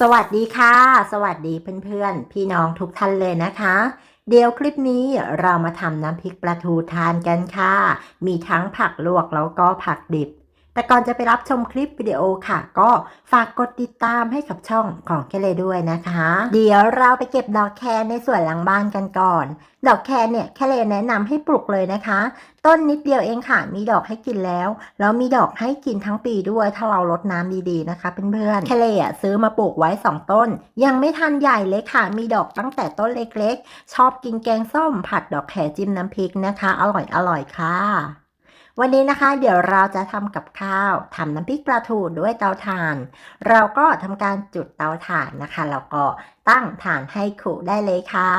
สวัสดีค่ะ สวัสดีเพื่อนๆ พี่น้องทุกท่านเลยนะคะ เดี๋ยวคลิปนี้เรามาทำน้ำพริกปลาทูทานกันค่ะ มีทั้งผักลวกแล้วก็ผักดิบ แต่ก่อนจะไปรับชมคลิปวิดีโอค่ะ ก็ฝากกดติดตามให้กับช่องของแคเลด้วยนะคะ เดี๋ยวเราไปเก็บดอกแครในส่วนหลังบ้านกันก่อน ดอกแครเนี่ยแคเลแนะนำให้ปลูกเลยนะคะ ต้นนิดเดียวเองค่ะ มีดอกให้กินแล้วแล้วมีดอกให้กินทั้งปีด้วยถ้าเราลดน้ำดีๆนะคะเพื่อนๆแคเลอะซื้อมาปลูกไว้ 2 ต้น ยังไม่ทันใหญ่เลยค่ะ มีดอกตั้งแต่ต้นเล็กๆ ชอบกินแกงส้มผัดดอกแครจิ้มน้ำพริกนะคะ อร่อยอร่อยๆค่ะ วันนี้นะคะ เดี๋ยวเราจะทำกับข้าวทำน้ำพริกปลาทูด้วยเตาถ่าน เราก็ทำการจุดเตาถ่านนะคะแล้วก็ตั้งถ่านให้ขุได้เลยค่ะ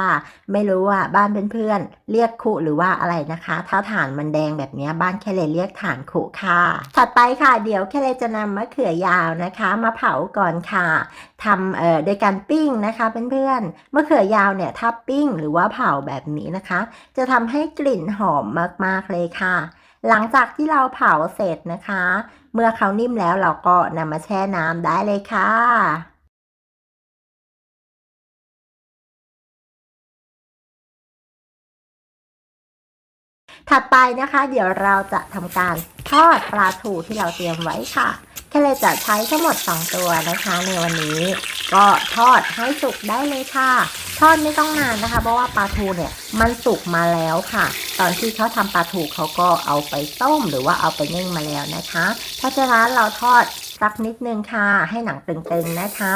ไม่รู้ว่าบ้านเพื่อนๆเรียกขุหรือว่าอะไรนะคะ ถ้าถ่านมันแดงแบบนี้บ้านแค่เลยเรียกถ่านขุค่ะ ถัดไปค่ะเดี๋ยวแค่เลยจะนำมะเขือยาวนะคะ มาเผาก่อนค่ะทำเอ่อโดยการปิ้งนะคะเพื่อนๆมะเขือยาวเนี่ยถ้าปิ้งหรือว่าเผาแบบนี้นะคะ จะทำให้กลิ่นหอมมากๆเลยค่ะ หลังจากที่เราเผาเสร็จนะคะ เมื่อเขานิ่มแล้วเราก็นำมาแช่น้ำได้เลยค่ะถัดไปนะคะเดี๋ยวเราจะทำการทอดปลาทูที่เราเตรียมไว้ค่ะแค่เลยจะใช้ทั้งหมด 2 ตัวนะคะในวันนี้ ก็ทอดให้สุกได้เลยค่ะ ทอดไม่ต้องนานนะคะ เพราะว่าปลาทูเนี่ยมันสุกมาแล้วค่ะ ตอนที่เขาทำปลาทูเขาก็เอาไปต้มหรือว่าเอาไปนึ่งมาแล้วนะคะเพราะฉะนั้นเราทอดสักนิดนึงค่ะ ให้หนังตึงๆนะคะ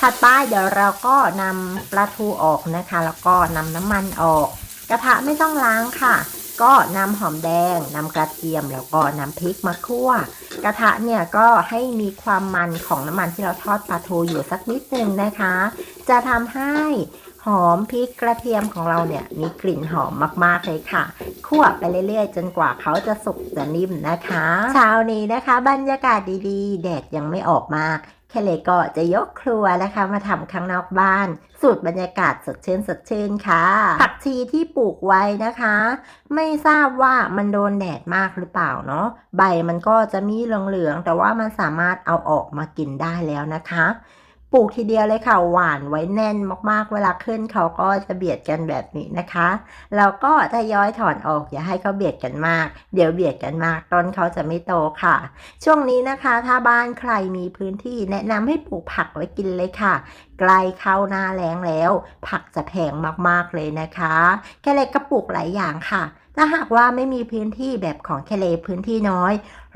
ถัดไปเดี๋ยวเราก็นำปลาทูออกนะคะ แล้วก็นำน้ำมันออก กระทะไม่ต้องล้างค่ะ ก็นำหอมแดงนำกระเทียมแล้วก็นำพริกมาคั่ว กระทะเนี่ยก็ให้มีความมันของน้ำมันที่เราทอดปลาทูอยู่สักนิดนึงนะคะ จะทำให้หอมพริกกระเทียมของเราเนี่ยมีกลิ่นหอมมากๆเลยค่ะคั่วไปเรื่อยๆ จนกว่าเขาจะสุกจะนิ่มนะคะ เช้านี้นะคะ บรรยากาศดีๆ แดดยังไม่ออกมาก เคเลก็จะยกครัวนะคะ มาทำข้างนอกบ้าน สูตรบรรยากาศสดชื่นสดชื่นค่ะ ผักชีที่ปลูกไว้นะคะ ไม่ทราบว่ามันโดนแดดมากหรือเปล่าเนาะใบมันก็จะมีเหลืองๆแต่ว่ามันสามารถเอาออกมากินได้แล้วนะคะ ปลูกทีเดียวเลยค่ะ หวานไว้แน่นมากๆ เวลาขึ้นเขาก็จะเบียดกันแบบนี้นะคะแล้วก็ทยอยถอนออกอย่าให้เขาเบียดกันมาก เดี๋ยวเบียดกันมากต้นเขาจะไม่โตค่ะ ช่วงนี้นะคะ ถ้าบ้านใครมีพื้นที่แนะนำให้ปลูกผักไว้กินเลยค่ะใกล้เข้าหน้าแล้งแล้ว ผักจะแพงมากๆเลยนะคะ แค่เล็กก็ปลูกหลายอย่างค่ะ ถ้าหากว่าไม่มีพื้นที่แบบของแคเลพื้นที่น้อย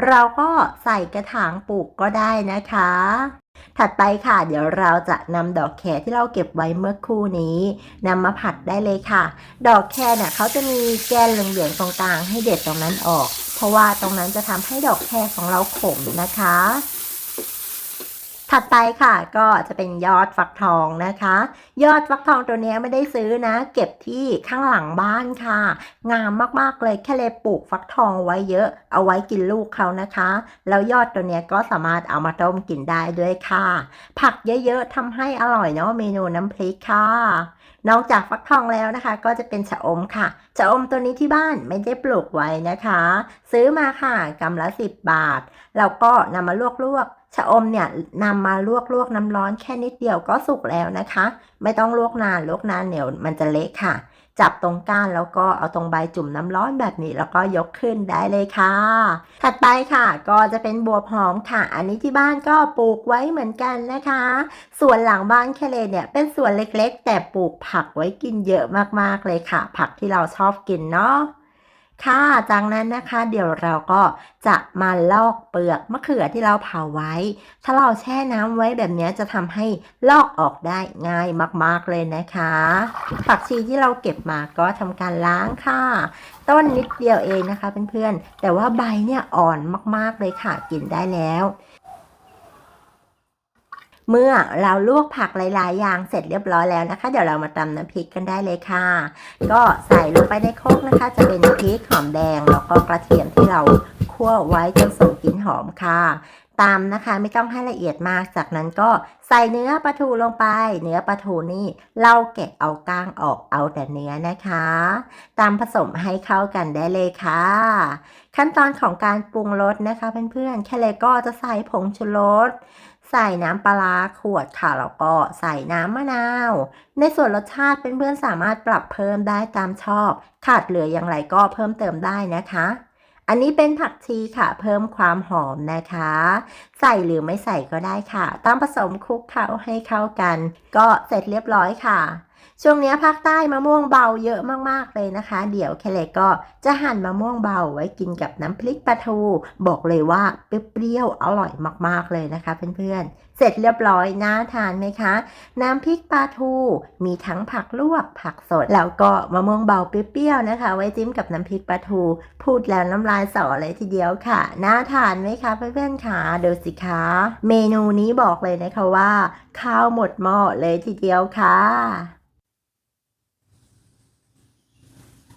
เราก็ใส่กระถางปลูกก็ได้นะคะ ถัดไปค่ะ เดี๋ยวเราจะนำดอกแครที่เราเก็บไว้เมื่อครู่นี้นำมาผัดได้เลยค่ะ ดอกแครเนี่ยเขาจะมีแกนเหลืองๆตรงกลางให้เด็ดตรงนั้นออก เพราะว่าตรงนั้นจะทำให้ดอกแครของเราขมนะคะ ถัดไปค่ะก็จะเป็นยอดฟักทองนะคะ ยอดฟักทองตัวนี้ไม่ได้ซื้อนะ เก็บที่ข้างหลังบ้านค่ะ งามมากๆเลยแค่เลยปลูกฟักทองไว้เยอะเอาไว้กินลูกเขานะคะ แล้วยอดตัวนี้ก็สามารถเอามาต้มกินได้ด้วยค่ะ ผักเยอะๆทำให้อร่อยเนาะเมนูน้ำพริกค่ะนอกจากฟักทองแล้วนะคะ ก็จะเป็นชะอมค่ะชะอมตัวนี้ที่บ้านไม่ได้ปลูกไว้นะคะ ซื้อมาค่ะกำละ 10 บาท แล้วก็นำมาลวกๆ ชะอมเนี่ยนำมาลวกลวกน้ำร้อนแค่นิดเดียวก็สุกแล้วนะคะ ไม่ต้องลวกนานลวกนานเดี๋ยวมันจะเละค่ะ จับตรงก้านแล้วก็เอาตรงใบจุ่มน้ำร้อนแบบนี้ แล้วก็ยกขึ้นได้เลยค่ะ ถัดไปค่ะ ก็จะเป็นบัวหอมค่ะ อันนี้ที่บ้านก็ปลูกไว้เหมือนกันนะคะ ส่วนหลังบ้านแคเลเนี่ยเป็นส่วนเล็กๆ แต่ปลูกผักไว้กินเยอะมากๆเลยค่ะ ผักที่เราชอบกินเนาะ ค่ะจากนั้นนะคะเดี๋ยวเราก็จะมาลอกเปลือกมะเขือที่เราเผาไว้ ถ้าเราแช่น้ำไว้แบบนี้จะทำให้ลอกออกได้ง่ายมากๆเลยนะคะ ผักชีที่เราเก็บมาก็ทำการล้างค่ะ ต้นนิดเดียวเองนะคะเพื่อนๆแต่ว่าใบเนี่ยอ่อนมากๆเลยค่ะกินได้แล้ว เมื่อเราลวกผักหลาย ๆ อย่างเสร็จเรียบร้อยแล้วนะคะ เดี๋ยวเรามาตำน้ำพริกกันได้เลยค่ะ ก็ใส่ลงไปในโคกนะคะ จะเป็นพริกหอมแดงแล้วก็กระเทียมที่เราคั่วไว้จนส่งกลิ่นหอมค่ะตามนะคะไม่ต้องให้ละเอียดมากจากนั้นก็ใส่เนื้อปลาทูลงไป เนื้อปลาทูนี่เราแกะเอาก้างออกเอาแต่เนื้อนะคะ ตามผสมให้เข้ากันได้เลยค่ะ ขั้นตอนของการปรุงรสนะคะเพื่อนๆแค่เลยก็จะใส่ผงชูรส ใส่น้ำปลาขวดค่ะแล้วก็ใส่น้ำมะนาว ในส่วนรสชาติเพื่อนๆสามารถปรับเพิ่มได้ตามชอบ ขาดเหลืออย่างไรก็เพิ่มเติมได้นะคะ อันนี้เป็นผักชีค่ะ เพิ่มความหอมนะคะ ใส่หรือไม่ใส่ก็ได้ค่ะ ตามผสมคลุกเคล้าให้เข้ากัน ก็เสร็จเรียบร้อยค่ะ ช่วงนี้ภาคใต้มะม่วงเบาเยอะมากๆเลยนะคะ เดี๋ยวแคเลก็จะหั่นมะม่วงเบาไว้กินกับน้ำพริกปลาทู บอกเลยว่าเปรี้ยวๆอร่อยมากๆเลยนะคะเพื่อนๆ เสร็จเรียบร้อยน่าทานไหมคะ น้ำพริกปลาทู มีทั้งผักลวกผักสด แล้วก็มะม่วงเบาเปรี้ยวๆนะคะ ไว้จิ้มกับน้ำพริกปลาทู พูดแล้วน้ำลายสอเลยทีเดียวค่ะน่าทานไหมคะเพื่อนๆค่ะดูสิคะเมนูนี้บอกเลยนะคะว่า ข้าวหมดหม้อเลยทีเดียวค่ะ